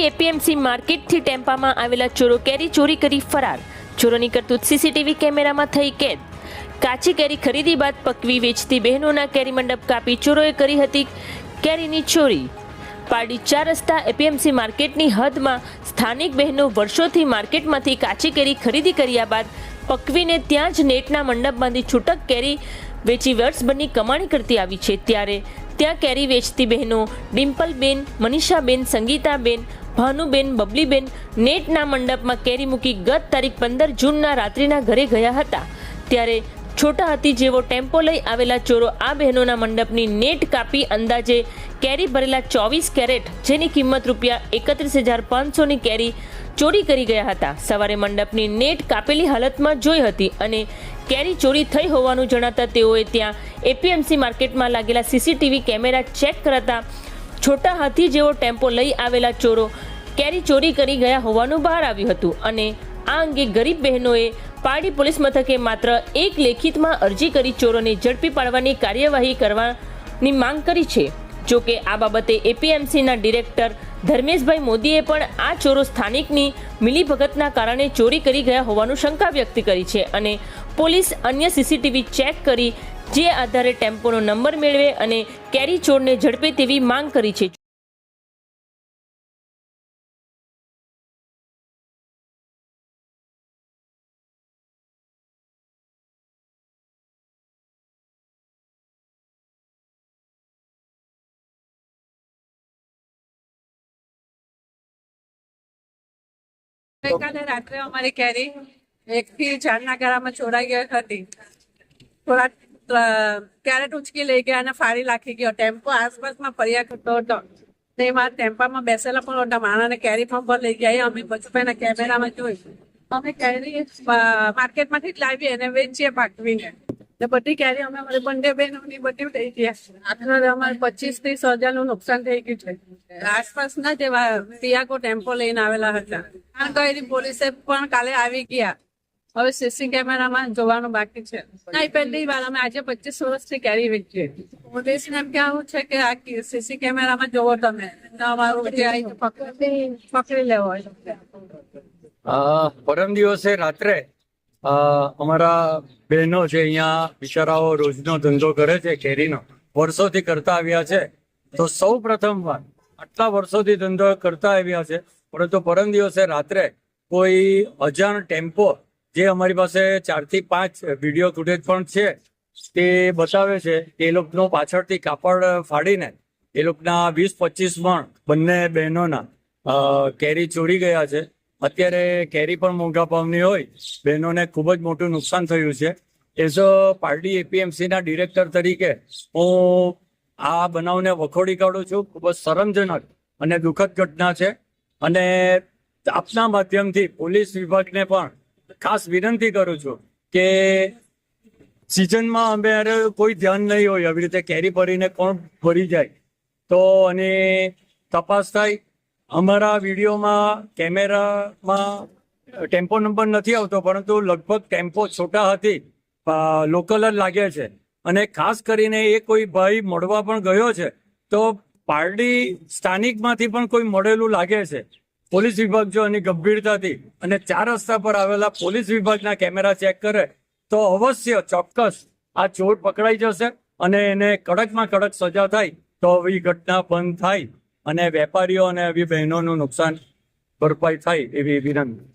APMC માર્કેટથી ટેમ્પામાં આવેલા ચોરો કેરી ચોરી કરી ફરાર. ચોરોની કરતૂત સીસીટીવી કેમેરામાં થઈ કેદ. કાચી કેરી ખરીદી બાદ પકવી વેચતી બહેનોના કેરી મંડપ કાપી ચોરોએ કરી હતી કેરીની ચોરી. પારડી ચાર રસ્તા એપીએમસી માર્કેટની હદમાં સ્થાનિક બહેનો વર્ષોથી માર્કેટમાંથી કાચી કેરી ખરીદી કર્યા બાદ પકવીને ત્યાં જ નેટના મંડપ બાંધી છૂટક કેરી વેચી વર્ષભરની કમાણી કરતી આવી છે. ત્યારે ત્યાં કેરી વેચતી બહેનો ડિમ્પલબેન, મનીષાબેન, સંગીતાબેન ભાનુબેન, બબલીબેન નેટના મંડપમાં કેરી મૂકી ગત તારીખ પંદર જૂનના રાત્રિના ઘરે ગયા હતા. ત્યારે છોટા હતી જેવો ટેમ્પો લઈ આવેલા ચોરો આ બહેનોના મંડપની નેટ કાપી અંદાજે કેરી ભરેલા ચોવીસ કેરેટ, જેની કિંમત રૂપિયા એકત્રીસ હજાર પાંચસોની કેરી ચોરી કરી ગયા હતા. સવારે મંડપની નેટ કાપેલી હાલતમાં જોઈ હતી અને કેરી ચોરી થઈ હોવાનું જણાતા તેઓએ ત્યાં એપીએમસી માર્કેટમાં લાગેલા સીસીટીવી કેમેરા ચેક કરાતા છોટા હાથી જેવો ટેમ્પો લઈ આવેલા ચોરો કેરી ચોરી કરી ગયા હોવાનું બહાર આવ્યું હતું અને આ અંગે ગરીબ બહેનોએ પારડી પોલીસ મથકે માત્ર એક લેખિતમાં અરજી કરી ચોરોને ઝડપી પાડવાની કાર્યવાહી કરવાની માંગ કરી છે. જો કે આ બાબતે એપીએમસીના ડિરેક્ટર ધર્મેશભાઈ મોદીએ પણ આ ચોરો સ્થાનિકની મિલીભગતના કારણે ચોરી કરી ગયા હોવાનું શંકા વ્યક્ત કરી છે અને પોલીસ અન્ય સીસીટીવી ચેક કરી જે આધારે ટેમ્પોનો નંબર મેળવે અને કેરી ચોરને ઝડપે તેવી માંગ કરી છે. રાત્રે અમારી કેરી એક થી ચાર ના ગાળામાં ચોરાઈ ગઈ હતી. થોડા કેરેટ ઉચકી લઈ ગયા અને ફાડી નાખી ગયો. ટેમ્પો આસપાસમાં ફર્યા કરતો હતો. ને એમાં ટેમ્પામાં બેસેલા પણ હતા. માણાને કેરી પણ પર લઈ ગયા. અમે બચુભાઈના કેમેરામાં જોઈ અમે કેરી માર્કેટમાંથી જ લાવી અને વેચીએ પાકવીને. ને બધી કેરી અમે, અમારે બંને બહેનોની બધી થઈ ગયા. આખરે અમારે પચીસ ત્રીસ હજારનું નુકસાન થઈ ગયું છે. આસપાસના જેવા પિયાકો ટેમ્પો લઈને આવેલા હતા. કઈ પોલીસે પણ કાલે આવી ગયા. હવે સીસી કેમેરામાં જોવાનું બાકી છે. ના, એ પહેલી વાર અમે આજે પચીસ વર્ષથી કેરી વેચીએ. પોલીસને એમ કેવું છે કે આ સીસી કેમેરામાં જોવો તમે. અમારું જે પકડી લેવો. પરમ દિવસે રાત્રે અમારા બહેનો છે અહીંયા બિચારાઓ રોજનો ધંધો કરે છે કેરીનો, વર્ષોથી કરતા આવ્યા છે. તો સૌ પ્રથમ વાર, આટલા વર્ષોથી ધંધો કરતા આવ્યા છે. પરંતુ પરમ દિવસે રાત્રે કોઈ અજાણ ટેમ્પો જે અમારી પાસે ચારથી પાંચ વીડિયો ફૂટેજ પણ છે, તે બતાવે છે કે એ લોકોનો પાછળથી કાપડ ફાડીને એ લોકોના વીસ પચીસ પણ બંને બહેનોના કેરી ચોરી ગયા છે. અત્યારે કેરી પણ મોંઘા ભાવની હોય, બહેનોને ખૂબ જ મોટું નુકસાન થયું છે. એઝ અ પાર્ટી એપીએમસીના ડિરેક્ટર તરીકે હું આ બનાવને વખોડી કાઢું છું. ખૂબ જ શરમજનક અને દુઃખદ ઘટના છે. અને આપના માધ્યમથી પોલીસ વિભાગને પણ ખાસ વિનંતી કરું છું કે સિઝનમાં અમે કોઈ ધ્યાન નહીં હોય આવી રીતે કેરી ભરીને કોણ ભરી જાય. તો અને તપાસ થાય, અમારા વિડીયોમાં કેમેરામાં ટેમ્પો નંબર નથી આવતો, પરંતુ લગભગ ટેમ્પો છોટા હતી લોકલ જ લાગે છે. અને ખાસ કરીને એ કોઈ ભાઈ મળવા પણ ગયો છે, તો પારડી સ્થાનિકમાંથી પણ કોઈ મળેલું લાગે છે. પોલીસ વિભાગ જો એની ગંભીરતાથી અને ચાર રસ્તા પર આવેલા પોલીસ વિભાગના કેમેરા ચેક કરે, તો અવશ્ય ચોક્કસ આ ચોર પકડાઈ જશે અને એને કડકમાં કડક સજા થાય તો આવી ઘટના બંધ થાય અને વેપારીઓ અને આવી બહેનોનું નુકસાન ભરપાઈ થાય એવી વિનંતી.